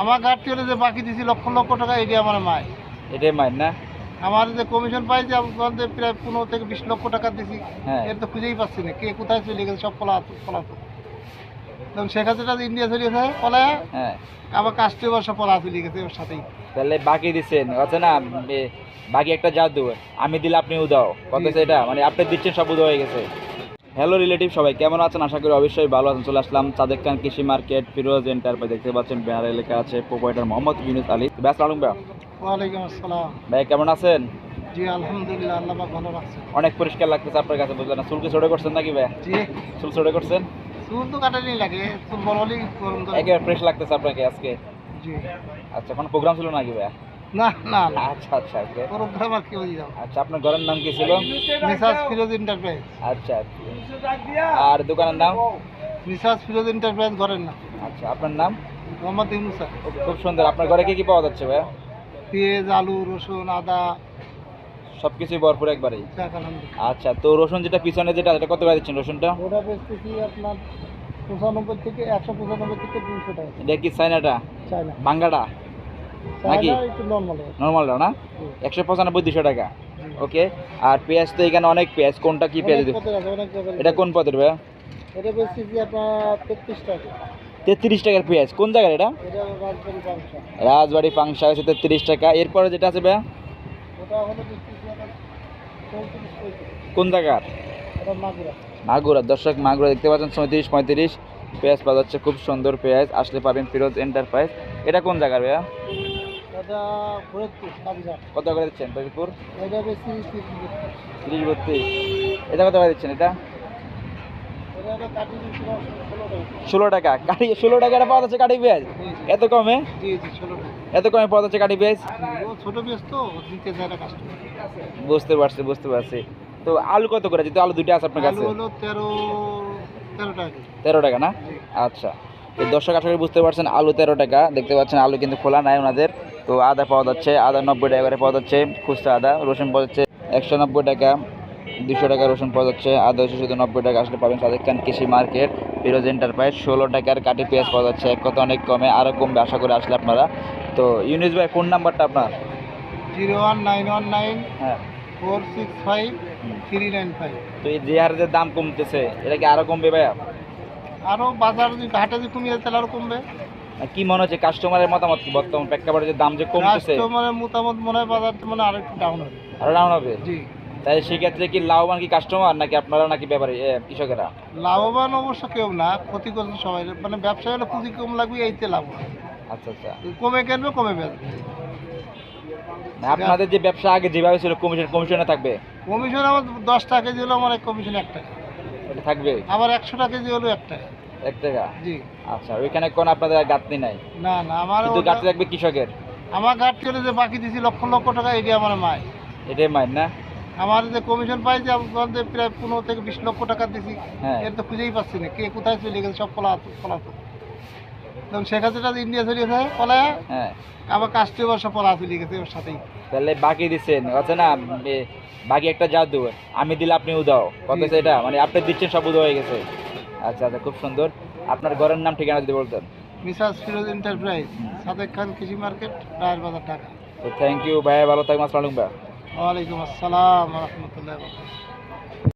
আমার ঘাটতি হলে যে বাকি দিছি লক্ষ লক্ষ টাকা এটি আমার মায়। এটাই মাইন না? আমার যে কমিশন পাইছে আমার যে প্রায় পনেরো থেকে বিশ লক্ষ টাকা দিছি। হ্যাঁ। এর তো খুঁজেই পাচ্ছি না কে কোথায় চলে গেছে সব পলাত শেখ হাসিনা ইন্ডিয়া চলে গেছে পলায়া। হ্যাঁ। আবার কাস্টমার সব পলা চলে গেছে ওর সাথেই। তাহলে বাকি দিচ্ছেন আছে না বাকি একটা জাদু আমি দিলে আপনি উদাও। কত। সেটা? মানে আপনি দিচ্ছেন সব উদা হয়ে গেছে। হ্যালো রিলেটিভ সবাই কেমন আছেন? আশা করি অবশ্যই ভালো আছেন। চলে আসলাম সাদেক খান কৃষি মার্কেট ফিরোজ এন্টারপ্রাইজ দেখতে পাচ্ছেন ব্যানারে লেখা আছে প্রোপাইটার মোহাম্মদ ইউনুস আলী। ব্যাস আলম ভাই ওয়ালাইকুম আসসালাম। ভাই কেমন আছেন? জি আলহামদুলিল্লাহ আল্লাহ ভালো রাখছে। অনেক পরিষ্কার লাগতেছে আপনার কাছে বুঝলেন না? চুলকে ছোটো করছেন নাকি ভাই জি। চুল ছোটো করছেন? চুল তো কাটানি লাগে চুল বড় হলেই গরম। একেবারে ফ্রেশ লাগতেছে আপনাকে আজকে। জি। আচ্ছা কোনো প্রোগ্রাম ছিল নাকি ভাই না না না। আচ্ছা আচ্ছা প্রোগ্রাম আর কি বলি আচ্ছা আপনার ঘরের নাম কি ছিল? Mrs Firoz enterprise. আচ্ছা আর দোকানের নাম? মিসাস ফিরোজ এন্টারপ্রাইজ ঘরেন না আচ্ছা আপনার নাম? মোহাম্মদ ইউনুসা খুব সুন্দর। আপনার ঘরে কি কি পাওয়া যাচ্ছে ভাইয়া? পেঁয়াজ আলু রসুন আদা। সব কিছুই ভরপুর আলহামদুলিল্লাহ। আচ্ছা তো রসুন যেটা পিছনে যেটা এটা কত করে দিচ্ছেন রসুনটা? ওটা বেচতেছি আপনার পঁচানব্বই থেকে একশো পঁচানব্বই থেকে দুশো টাকা। এটা কি চাইনাটা চাই না বাঙ্গাটা? নাকি? নর্মালটা না? একশো পঁচানব্বই দুশো টাকা। ওকে? আর পেঁয়াজ তো এখানে অনেক পেঁয়াজ। কোনটা কি পেঁয়াজ আছে, এটা কোন পদের ভাইয়া? এটা বেচতেছি আপনার তেত্রিশ টাকা? তেত্রিশ টাকার পেঁয়াজ। কোন জায়গার এটা? রাজবাড়ি পাংশা হচ্ছে তেত্রিশ টাকা। এরপরে যেটা আছে ভাইয়া? কোন জায়গার? মাগুরা। দর্শক মাগুরা দেখতে পাচ্ছেন চৌত্রিশ পঁয়ত্রিশ। পেঁয়াজ পাওয়া যাচ্ছে খুব সুন্দর পেঁয়াজ। আসলে পাবেন ফিরোজ এন্টারপ্রাইজ। এটা কোন জায়গার ভাইয়া? এটা ফরিদপুর কত করে দিচ্ছেন ফরিদপুর? এটা বেশি তিরিশ বত্রিশ। এটা কত করে দিচ্ছেন এটা? ষোলো টাকা। কাঠি ষোলো টাকা এটা পাওয়া যাচ্ছে কাঠি পেঁয়াজ? এত কমে? এত কমে পাওয়া যাচ্ছে কাঠি পেঁয়াজ? ছোটো বেশ তো দিতে চায় না বুঝতে পারছি বুঝতে পারছি। তো আলু কত করে? যেহেতু আলু দুটো আছে আপনার কাছে। হলো তেরো তেরো টাকা তেরো টাকা না? আচ্ছা। তো দর্শক আশা করি বুঝতে পারছেন আলু তেরো টাকা। দেখতে পাচ্ছেন আলু কিন্তু খোলা নাই ওনাদের। তো আদা পাওয়া যাচ্ছে আদা নব্বই টাকা করে পাওয়া যাচ্ছে খুচরা আদা রসুন পাওয়া যাচ্ছে একশো নব্বই টাকা দুশো টাকা রসুন পাওয়া যাচ্ছে আদা হচ্ছে শুধু নব্বই টাকা আসলে পাবেন সাদেক খান কৃষি মার্কেট ফিরোজ এন্টারপ্রাইজ ষোলো টাকার কাটি পেঁয়াজ পাওয়া যাচ্ছে এক কথা অনেক কমে আরও কমবে আশা করি আসলে আপনারা। তো ইউনিস ভাই ফোন নাম্বারটা আপনার? Zero one nine one nine হ্যাঁ। Four six five three nine five. তো এই যে হারে যে দাম কমতেছে এটা কি আরও কমবে ভাইয়া? আরও বাজার যদি ঘাটে যদি কমিয়ে তাহলে আরও কমবে। কি মনে হচ্ছে কাস্টমারের মতামত কি বর্তমান প্রেক্ষাপটে? যে দাম যে কমতেছে। কাস্টমারের মতামত মনে হয় বাজার মানে আরও একটু ডাউন হবে। আরও ডাউন হবে? জি। তাই সেক্ষেত্রে কি লাভবান কি কাস্টমার নাকি আপনারা নাকি ব্যাপারী কৃষকেরা? লাভবান অবশ্য কেউ না ক্ষতি করছে সবাই। মানে ব্যবসা হলে পুঁজি কম লাগবে এইতে লাভ। আচ্ছা আচ্ছা। কমে কিনবে কমে বেচবে না, আপনাদের যে ব্যবসা আগে যেভাবে ছিল কমিশন কমিশনে থাকবে? কমিশন আমার দশ টাকা কেজি হলো আমার কমিশন এক টাকা। থাকবে? আবার একশো টাকা কেজি হলো এক টাকা। এক টাকা? জি। আচ্ছা ওইখানে কোন আপনাদের নাই? না না আমার থাকবে কৃষকের? আমার যে বাকি দিছি লক্ষ লক্ষ টাকা এটি আমার মায়। এটাই মাইন না? আমার যে কমিশন পাইছে প্রায় পনেরো থেকে বিশ লক্ষ টাকা দিছি হ্যাঁ। এর তো খুঁজেই পাচ্ছি না কে কোথায় চলে গেছে সব শেখ হাসিনা ইন্ডিয়া চলে গেছে পলায়া। হ্যাঁ। আবার কাস্টমার সব পলা চলে গেছে ওর সাথেই। তাহলে বাকি দিচ্ছেন আছে না বাকি একটা জাদু আমি দিলে আপনি উদাও। কত। সেটা? মানে আপনি দিচ্ছেন সব উদা হয়ে গেছে। আচ্ছা আচ্ছা খুব সুন্দর। আপনার ঘরের নাম ঠিকানা যদি বলতেন। মিসাস ফিরোজ এন্টারপ্রাইজ সাদেক খান কৃষি মার্কেট রায়ের বাজার ঢাকা। তো থ্যাংক ইউ ভাই ভালো থাকবেন আসসালাম ভাই। ওয়ালাইকুম আসসালাম রহমতুল্লাহ